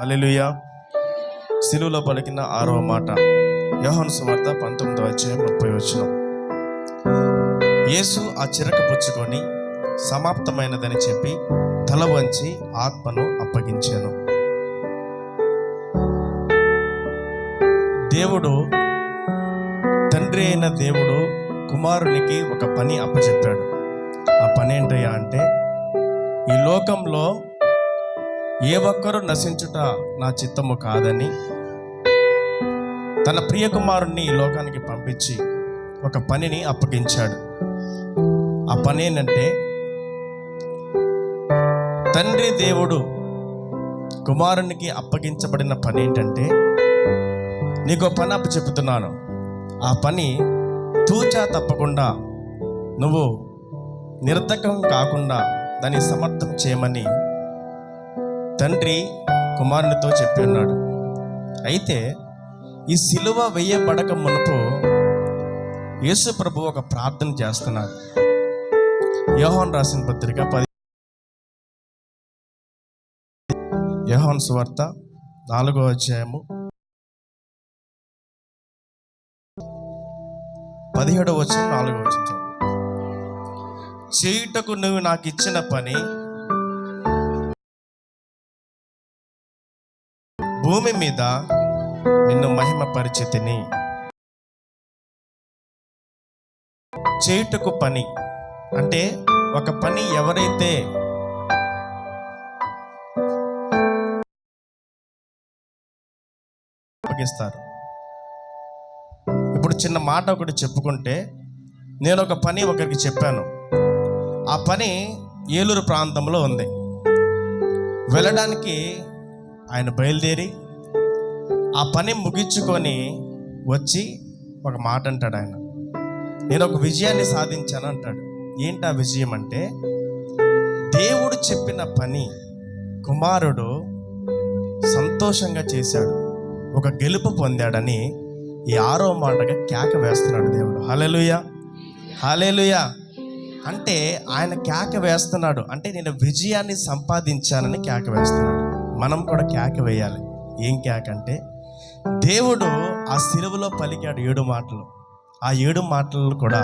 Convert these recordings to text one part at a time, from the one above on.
Hallelujah సిలువలో పలికిన ఆరవ మాట. యోహన్ సువార్త పంతొమ్మిదవ అధ్యాయం ముప్పై వచ్చిన యేసు ఆ చిరక పుచ్చుకొని సమాప్తమైనదని చెప్పి తల వంచి ఆత్మను అప్పగించాను. దేవుడు తండ్రి అయిన దేవుడు కుమారునికి ఒక పని అప్పచెప్పాడు. ఆ పని ఏంటయ్యా అంటే ఈ లోకంలో ఏ ఒక్కరూ నశించుట నా చిత్తము కాదని తన ప్రియ కుమారుణ్ణి ఈ లోకానికి పంపించి ఒక పనిని అప్పగించాడు. ఆ పని ఏంటంటే తండ్రి దేవుడు కుమారునికి అప్పగించబడిన పని ఏంటంటే నీకు ఒక పని అప్పచెప్పుతున్నాను ఆ పని తూచా తప్పకుండా నువ్వు నిర్ధకం కాకుండా దాన్ని సమర్థం చేయమని తండ్రి కుమారునితో చెప్పి ఉన్నాడు. అయితే ఈ సిలువ వేయబడక మునుపు యేసు ప్రభు ఒక ప్రార్థన చేస్తున్నాడు. యోహాన్ రాసిన పత్రిక పది యోహాన్ సువార్త నాలుగో అధ్యాయము పదిహేడవ వచ్చిన నాలుగో వచ్చిన చేయుటకు నువ్వు నాకు ఇచ్చిన పని భూమి మీద నిన్ను మహిమ పరిచితిని చేయుటకు పని. అంటే ఒక పని ఎవరైతే అప్పగిస్తారు ఇప్పుడు చిన్న మాట ఒకటి చెప్పుకుంటే నేను ఒక పని ఒకరికి చెప్పాను. ఆ పని ఏలూరు ప్రాంతంలో ఉంది. వెళ్ళడానికి ఆయన బయలుదేరి ఆ పని ముగించుకొని వచ్చి ఒక మాట అంటాడు ఆయన. నేను ఒక విజయాన్ని సాధించాను అంటాడు. ఏంటి ఆ విజయం అంటే దేవుడు చెప్పిన పని కుమారుడు సంతోషంగా చేశాడు ఒక గెలుపు పొందాడని ఈ ఆరో మాటగా కేక వేస్తున్నాడు దేవుడు. హలెలుయ హలెలుయ అంటే ఆయన కేక వేస్తున్నాడు. అంటే నేను విజయాన్ని సంపాదించానని కేక వేస్తున్నాడు. మనం కూడా కేక వేయాలి. ఏం కేక అంటే దేవుడు ఆ సిలువలో పలికాడు ఏడు మాటలు. ఆ ఏడు మాటలు కూడా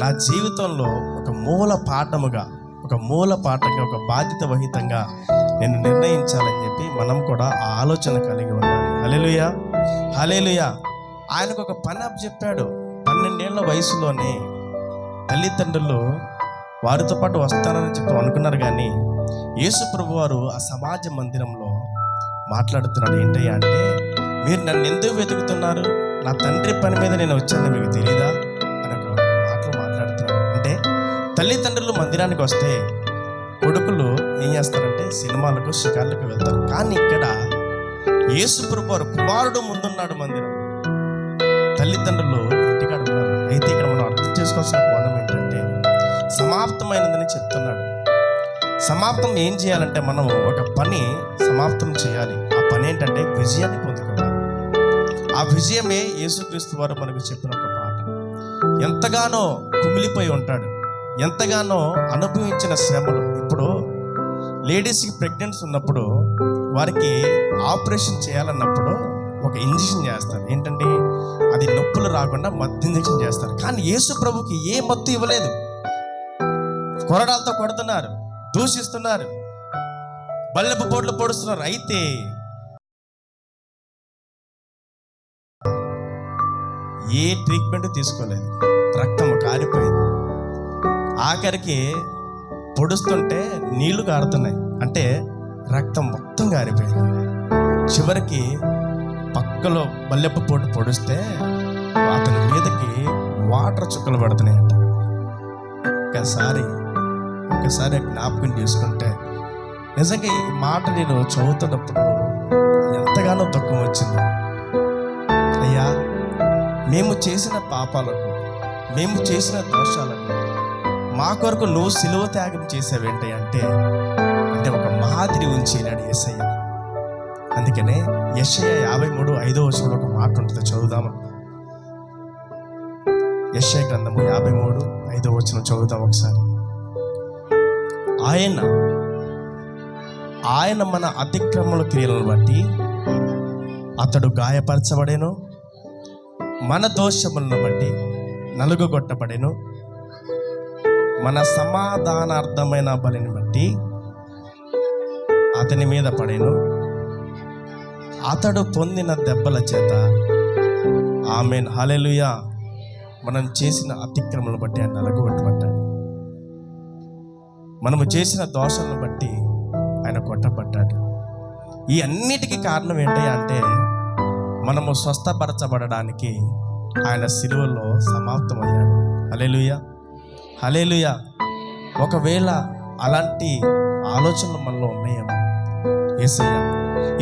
నా జీవితంలో ఒక మూల పాఠముగా ఒక మూల పాఠంగా ఒక బాధ్యత వహితంగా నేను నిర్ణయించాలని చెప్పి మనం కూడా ఆ ఆలోచన కలిగి ఉండాలి. హలేలుయ హలేలుయ ఆయనకు ఒక పని అప్ చెప్పాడు. పన్నెండేళ్ళ వయసులోనే తల్లిదండ్రులు వారితో పాటు వస్తానని చెప్పి అనుకున్నారు కానీ యేసు ప్రభు వారు ఆ సమాజ మందిరంలో మాట్లాడుతున్నాడు ఏంటయ్యా అంటే మీరు నన్ను ఎందుకు వెతుకుతున్నారు? నా తండ్రి పని మీద నేను వచ్చానని మీకు తెలియదా అని ఒక మాటలు మాట్లాడుతున్నాడు. అంటే తల్లిదండ్రులు మందిరానికి వస్తే కొడుకులు ఏం చేస్తారంటే సినిమాలకు షికార్లకు వెళ్తారు. కానీ ఇక్కడ యేసు ప్రభు వారు కుమారుడు ముందున్నాడు మందిరం. తల్లిదండ్రులు ఇంటికాడ ఉన్నారు. అయితే ఇక్కడ మనం అర్థం చేసుకోవాల్సిన కోణం ఏంటంటే సమాప్తమైనదని చెప్తున్నాడు. సమాప్తం ఏం చేయాలంటే మనం ఒక పని సమాప్తం చేయాలి. ఆ పని ఏంటంటే విజయాన్ని పొందుకోవాలి. ఆ విజయమే యేసుక్రీస్తు వారు మనకు చెప్పిన ఒక పాట ఎంతగానో కుమిలిపోయి ఉంటాడు. ఎంతగానో అనుభవించిన శ్రమలు. ఇప్పుడు లేడీస్కి ప్రెగ్నెన్సీ ఉన్నప్పుడు వారికి ఆపరేషన్ చేయాలన్నప్పుడు ఒక ఇంజెక్షన్ చేస్తారు. ఏంటంటే అది నొప్పులు రాకుండా మత్తు ఇంజక్షన్ చేస్తారు. కానీ యేసు ప్రభుకి ఏ మత్తు ఇవ్వలేదు. కొరడాలతో కొడుతున్నారు. దూషిస్తున్నారు. బల్లెపు పోట్లు పొడుస్తున్నారు. అయితే ఏ ట్రీట్మెంట్ తీసుకోలేదు. రక్తం కారిపోయింది. ఆఖరికి పొడుస్తుంటే నీళ్ళు కారుతున్నాయి. అంటే రక్తం మొత్తం కారిపోయింది. చివరికి పక్కలో బల్లెప్ప పోటు పొడిస్తే అతని మీదకి వాటర్ చుక్కలు పడుతున్నాయంట. ఒక్కసారి ఒకసారి జ్ఞాపకం చేసుకుంటే నిజంగా ఈ మాట నేను చదువుతున్నప్పుడు ఎంతగానో దుఃఖం వచ్చింది. అయ్యా మేము చేసిన పాపాలకు మేము చేసిన దోషాలకు మా కొరకు నువ్వు సిలువ త్యాగం చేసావేంటి అంటే అంటే ఒక మాదిరి ఉంచేలాడు ఎస్ఐ అందుకనే యశయ యాభై మూడు ఐదో వచనంలో ఒక మాట ఉంటుంది చదువుదామా? యశయ గ్రంథము యాభై మూడు ఐదో వచనం చదువుదాం ఒకసారి. ఆయన ఆయన మన అతిక్రమల క్రియలను బట్టి అతడు గాయపరచబడేను మన దోషములను బట్టి నలుగుగొట్టబడేను మన సమాధానార్థమైన బలిని బట్టి అతని మీద పడేను. అతడు పొందిన దెబ్బల చేత ఆమెన్ హలెలుయా మనం చేసిన అతిక్రమలు బట్టి ఆయన నలగొట్టబడ్డాడు మనము చేసిన దోషాలను బట్టి ఆయన కొట్టబడ్డాడు. ఈ అన్నిటికీ కారణం ఏంటి అంటే మనము స్వస్థపరచబడడానికి ఆయన సిలువలో సమాప్తమయ్యాడు. హలేలుయ హలేలుయ ఒకవేళ అలాంటి ఆలోచనలు మనలో ఉన్నాయేమో ఏసయ్య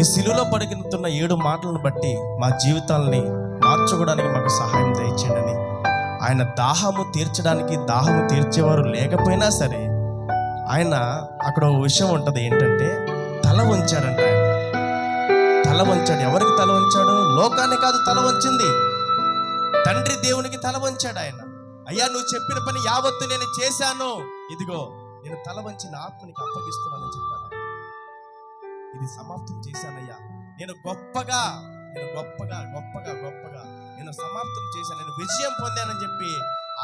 ఈ సిలువలో పడికినుతున్న ఏడు మాటలను బట్టి మా జీవితాలని మార్చుకోవడానికి మాకు సహాయం దయచేయండి. ఆయన దాహము తీర్చడానికి దాహము తీర్చేవారు లేకపోయినా సరే ఆయన అక్కడ ఒక విషయం ఉంటుంది ఏంటంటే తల వంచాడంట ఆయన. తల వంచాడు. ఎవరికి తల వంచాడు? లోకాన్ని కాదు తల వంచింది. తండ్రి దేవునికి తల వంచాడు ఆయన. అయ్యా నువ్వు చెప్పిన పని యావత్తు నేను చేశాను. ఇదిగో నేను తల వంచి నా ఆత్మనికి అప్పగిస్తున్నానని చెప్పాడు ఇది సమాప్తం చేశానయ్యా. నేను గొప్పగా నేను గొప్పగా గొప్పగా గొప్పగా నేను సమాప్తం చేశాను. నేను విజయం పొందానని చెప్పి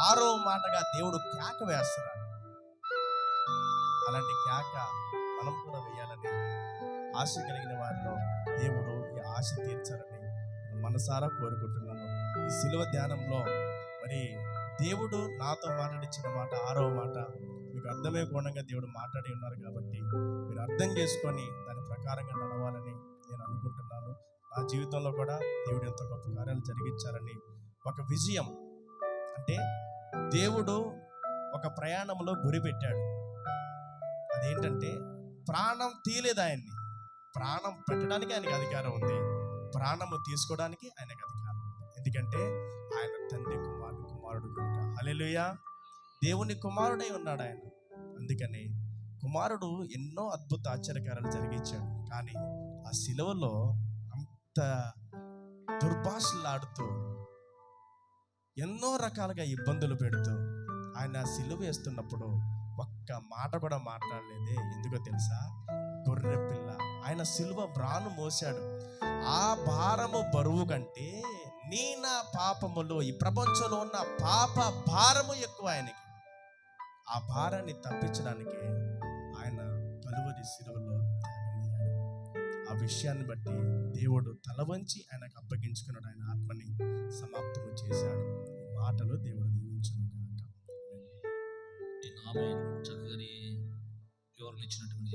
ఆరో మాటగా దేవుడు కేక వేస్తున్నాడు. అలాంటి కేక మనం కూడా వేయాలని ఆశ కలిగిన వారిలో దేవుడు ఈ ఆశ తీర్చాలని మనసారా కోరుకుంటున్నాను. ఈ శిలువ ధ్యానంలో మరి దేవుడు నాతో మాట్లాడించిన మాట ఆరవ మాట మీకు అర్థమయ్యే కోణంగా దేవుడు మాట్లాడి ఉన్నారు కాబట్టి మీరు అర్థం చేసుకొని దాని ప్రకారంగా నడవాలని నేను అనుకుంటున్నాను. నా జీవితంలో కూడా దేవుడు ఎంతో గొప్ప కార్యాలు జరిగించారని ఒక విజయం అంటే దేవుడు ఒక ప్రయాణంలో గురి పెట్టాడు. అదేంటంటే ప్రాణం తీయలేదు ఆయన్ని. ప్రాణం పెట్టడానికి ఆయనకి అధికారం ఉంది. ప్రాణము తీసుకోవడానికి ఆయనకు అధికారం ఎందుకంటే ఆయన తండ్రి కుమారుడు కుమారుడు కనుక. అలెలుయ దేవుని కుమారుడై ఉన్నాడు ఆయన. అందుకని కుమారుడు ఎన్నో అద్భుత ఆశ్చర్యకారాలు జరిగించాడు. కానీ ఆ శిలువలో అంత దుర్భాషలాడుతూ ఎన్నో రకాలుగా ఇబ్బందులు పెడుతూ ఆయన సిలువ వేస్తున్నప్పుడు ఒక్క మాట కూడా మాట్లాడలేదే. ఎందుకో తెలుసా? గొర్రె పిల్ల. ఆయన సిల్వ బ్రాను మోసాడు ఆ భారము బరువు కంటే నీ నా పాపములు ఈ ప్రపంచంలో ఉన్న పాప భారము ఎక్కువ ఆయనకి. ఆ భారాన్ని తప్పించడానికి ఆయన కలువరి సిలువలో ఆ విషయాన్ని బట్టి దేవుడు తల వంచి ఆయనకు అప్పగించుకున్నాడు. ఆయన ఆత్మని సమాప్తము చేశాడు. మాటలు దేవుడు ఆమె నామే చక్కని వివరణ ఇచ్చినటువంటి